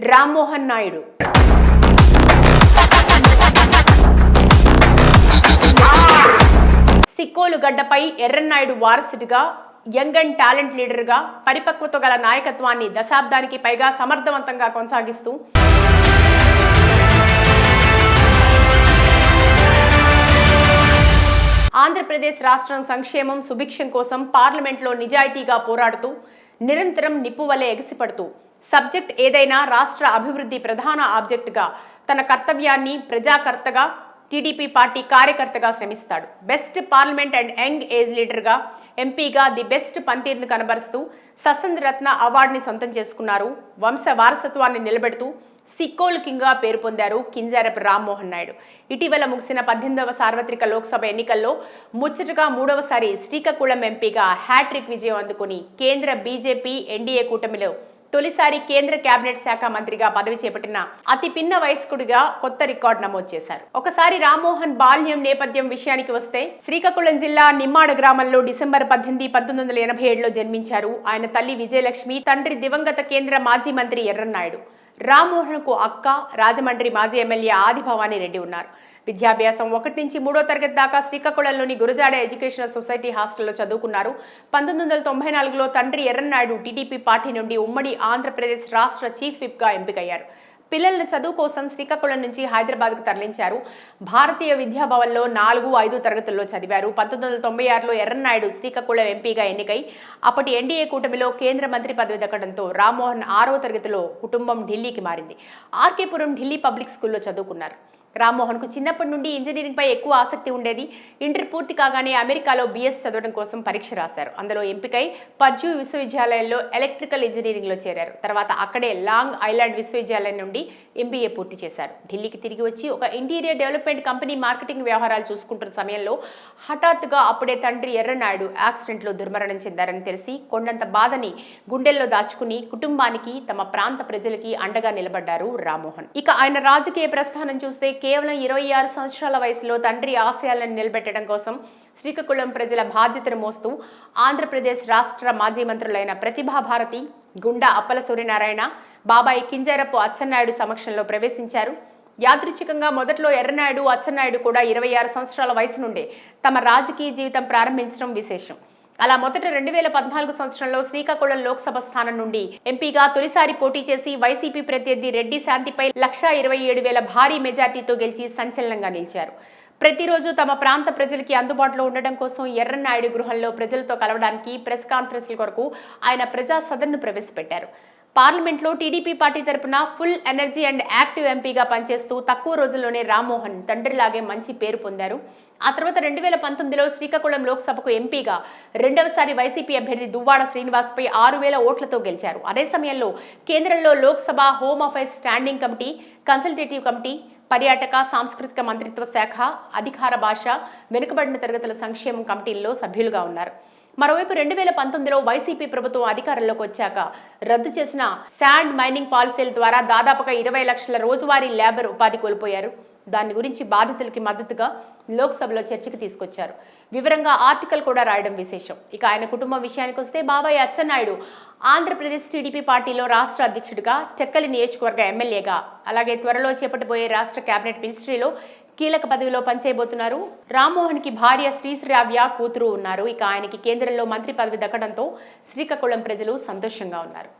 రామ్మోహన్ నాయుడు. సిక్కోలు గడ్డపై ఎర్రన్నాయుడు వారసుడిగా young and talent లీడర్గా పరిపక్వత గల నాయకత్వాన్ని దశాబ్దానికి పైగా సమర్థవంతంగా కొనసాగిస్తూ ఆంధ్రప్రదేశ్ రాష్ట్రం సంక్షేమం సుభిక్షం కోసం పార్లమెంట్లో నిజాయితీగా పోరాడుతూ నిరంతరం నిప్పువలే ఎగిసిపడుతూ సబ్జెక్ట్ ఏదైనా రాష్ట్ర అభివృద్ధి ప్రధాన ఆబ్జెక్టుగా తన కర్తవ్యాన్ని ప్రజాకర్తగా టీడీపీ పార్టీ కార్యకర్తగా శ్రమిస్తాడు. Best parliament and young age లీడర్గా ఎంపీగా ది బెస్ట్ పనితీరును కనబరుస్తూ ససంద్ రత్న అవార్డుని సొంతం చేసుకున్నారు. వంశ వారసత్వాన్ని నిలబెడుతూ సిక్కోల్ కింగ్గా పేరు పొందారు కింజారపు రామ్మోహన్ నాయుడు. ఇటీవల ముగిసిన పద్దెనిమిదవ సార్వత్రిక లోక్సభ ఎన్నికల్లో ముచ్చటగా మూడవసారి శ్రీకాకుళం ఎంపీగా హ్యాట్రిక్ విజయం అందుకుని కేంద్ర బీజేపీ ఎన్డీఏ కూటమిలో తొలిసారి కేంద్ర కేబినెట్ శాఖ మంత్రిగా పదవి చేపట్టిన అతి పిన్న వయస్కుడిగా కొత్త రికార్డు నమోదు చేశారు. ఒకసారి రామ్మోహన్ బాల్యం నేపథ్యం విషయానికి వస్తే శ్రీకాకుళం జిల్లా నిమ్మాడ గ్రామంలో డిసెంబర్ పద్దెనిమిది పంతొమ్మిది వందల ఎనభై ఏడులో జన్మించారు ఆయన తల్లి విజయలక్ష్మి తండ్రి దివంగత కేంద్ర మాజీ మంత్రి ఎర్రన్నాయుడు. రామ్మోహన్కు అక్క రాజమండ్రి మాజీ ఎమ్మెల్యే ఆదిభవానీ రెడ్డి ఉన్నారు. విద్యాభ్యాసం ఒకటి నుంచి మూడో తరగతి దాకా శ్రీకాకుళంలోని గురజాడ ఎడ్యుకేషనల్ సొసైటీ హాస్టల్లో చదువుకున్నారు. పంతొమ్మిది వందల తొంభై నాలుగులో తండ్రి ఎర్రన్నాయుడు టీడీపీ పార్టీ నుండి ఉమ్మడి ఆంధ్రప్రదేశ్ రాష్ట్ర చీఫ్ విప్గా ఎంపికయ్యారు. పిల్లలను చదువు కోసం శ్రీకాకుళం నుంచి హైదరాబాద్కు తరలించారు. భారతీయ విద్యాభవన్లో నాలుగు ఐదు తరగతుల్లో చదివారు. పంతొమ్మిది వందల తొంభై ఆరులో ఎర్రన్నాయుడు శ్రీకాకుళం ఎంపీగా ఎన్నికై అప్పటి ఎన్డీఏ కూటమిలో కేంద్ర మంత్రి పదవి దక్కడంతో రామ్మోహన్ ఆరవ తరగతిలో కుటుంబం ఢిల్లీకి మారింది. ఆర్కేపురం ఢిల్లీ పబ్లిక్ స్కూల్లో చదువుకున్నారు. రామ్మోహన్కు చిన్నప్పటి నుండి ఇంజనీరింగ్ పై ఎక్కువ ఆసక్తి ఉండేది. ఇంటర్ పూర్తి కాగానే అమెరికాలో బీఎస్ చదవడం కోసం పరీక్ష రాశారు. అందులో ఎంపికై పర్జ్యూ విశ్వవిద్యాలయంలో ఎలక్ట్రికల్ ఇంజనీరింగ్లో చేరారు. తర్వాత అక్కడే లాంగ్ ఐలాండ్ విశ్వవిద్యాలయం నుండి ఎంబీఏ పూర్తి చేశారు. ఢిల్లీకి తిరిగి వచ్చి ఒక ఇంటీరియర్ డెవలప్మెంట్ కంపెనీ మార్కెటింగ్ వ్యవహారాలు చూసుకుంటున్న సమయంలో హఠాత్తుగా అప్పుడే తండ్రి ఎర్రనాయుడు యాక్సిడెంట్లో దుర్మరణం చెందారని తెలిసి కొండంత బాధని గుండెల్లో దాచుకుని కుటుంబానికి తమ ప్రాంత ప్రజలకి అండగా నిలబడ్డారు రామ్మోహన్. ఇక ఆయన రాజకీయ ప్రస్థానం చూస్తే కేవలం ఇరవై ఆరు సంవత్సరాల వయసులో తండ్రి ఆశయాలను నిలబెట్టడం కోసం శ్రీకాకుళం ప్రజల బాధ్యతను మోస్తూ ఆంధ్రప్రదేశ్ రాష్ట్ర మాజీ మంత్రులైన ప్రతిభా భారతి గుండా అప్పల సూర్యనారాయణ బాబాయి కింజారపు అచ్చెన్నాయుడు సమక్షంలో ప్రవేశించారు. యాదృచ్ఛికంగా మొదట్లో ఎర్రనాయుడు అచ్చెన్నాయుడు కూడా ఇరవై ఆరు సంవత్సరాల వయసు నుండే తమ రాజకీయ జీవితం ప్రారంభించడం విశేషం. అలా మొదట రెండు వేల పద్నాలుగు సంవత్సరంలో శ్రీకాకుళం లోక్సభ స్థానం నుండి ఎంపీగా తొలిసారి పోటీ చేసి వైసీపీ ప్రత్యర్థి రెడ్డి శాంతిపై లక్షా ఇరవై ఏడు వేల భారీ మెజార్టీతో గెలిచి సంచలనంగా నిలిచారు. ప్రతిరోజు తమ ప్రాంత ప్రజలకి అందుబాటులో ఉండడం కోసం ఎర్రన్నాయుడు గృహంలో ప్రజలతో కలవడానికి ప్రెస్ కాన్ఫరెన్స్ల కొరకు ఆయన ప్రజా సదన్ను ప్రవేశపెట్టారు. పార్లమెంట్లో టీడీపీ పార్టీ తరపున ఫుల్ ఎనర్జీ అండ్ యాక్టివ్ ఎంపీగా పనిచేస్తూ తక్కువ రోజుల్లోనే రామ్మోహన్ తండ్రిలాగే మంచి పేరు పొందారు. ఆ తర్వాత రెండు వేల పంతొమ్మిదిలో శ్రీకాకుళం లోక్సభకు ఎంపీగా రెండవసారి వైసీపీ అభ్యర్థి దువ్వాడ శ్రీనివాస్పై ఆరు వేల ఓట్లతో గెలిచారు. అదే సమయంలో కేంద్రంలో Lok Sabha home affairs standing committee consultative committee పర్యాటక సాంస్కృతిక మంత్రిత్వ శాఖ అధికార భాష వెనుకబడిన తరగతుల సంక్షేమం కమిటీల్లో సభ్యులుగా ఉన్నారు. మరోవైపు రెండు వేల పంతొమ్మిదిలో వైసీపీ ప్రభుత్వం అధికారంలోకి వచ్చాక రద్దు చేసిన శాండ్ మైనింగ్ పాలసీల ద్వారా దాదాపుగా ఇరవై లక్షల రోజువారీ లేబర్ ఉపాధి కోల్పోయారు. దాని గురించి బాధితులకి మద్దతుగా లోక్సభలో చర్చకు తీసుకొచ్చారు. వివరంగా ఆర్టికల్ కూడా రాయడం విశేషం. ఇక ఆయన కుటుంబం విషయానికి వస్తే బాబాయ్ అచ్చెన్నాయుడు ఆంధ్రప్రదేశ్ టీడీపీ పార్టీలో రాష్ట్ర అధ్యక్షుడిగా టెక్కలి నియోజకవర్గ ఎమ్మెల్యేగా అలాగే త్వరలో చేపట్టబోయే రాష్ట్ర కేబినెట్ మినిస్ట్రీలో కీలక పదవిలో పనిచేయబోతున్నారు. రామ్మోహన్కి భార్య శ్రీశ్రావ్య కూతురు ఉన్నారు. ఇక ఆయనకి కేంద్రంలో మంత్రి పదవి దక్కడంతో శ్రీకాకుళం ప్రజలు సంతోషంగా ఉన్నారు.